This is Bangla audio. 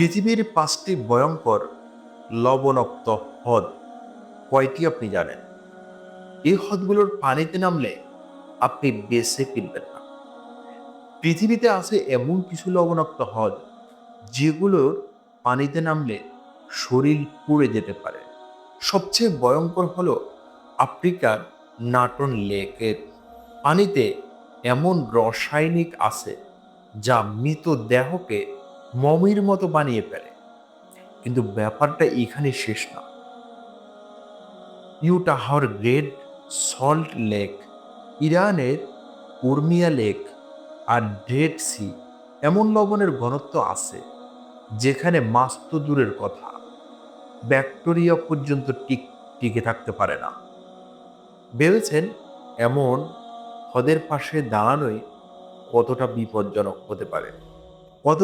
পৃথিবীর পাঁচটি ভয়ঙ্কর, লবণাক্ত হ্রদ কয়টি আপনি জানেন? এই হ্রদগুলোর পানিতে নামলে আপনি বেঁচে ফিরবেন না। পৃথিবীতে আছে এমন কিছু লবণাক্ত হ্রদ যেগুলোর পানিতে নামলে শরীর পুড়ে যেতে পারে। সবচেয়ে ভয়ঙ্কর হলো আফ্রিকার নাটন লেকের পানিতে এমন রাসায়নিক আছে যা মৃত দেহকে মমির মতো বানিয়ে ফেলে। কিন্তু ব্যাপারটা এখানে শেষ না। ইউটাহার গ্রেট সল্ট লেক, ইরানের উর্মিয়া লেক আর ডেড সি এমন লবণের ঘনত্ব আছে যেখানে মাছ তো দূরের কথা। ব্যাকটেরিয়া পর্যন্ত টিক, টিকে থাকতে পারে না। ভেবেছেন এমন হদের পাশে দাঁড়ানোই কতটা বিপজ্জনক হতে পারে? কত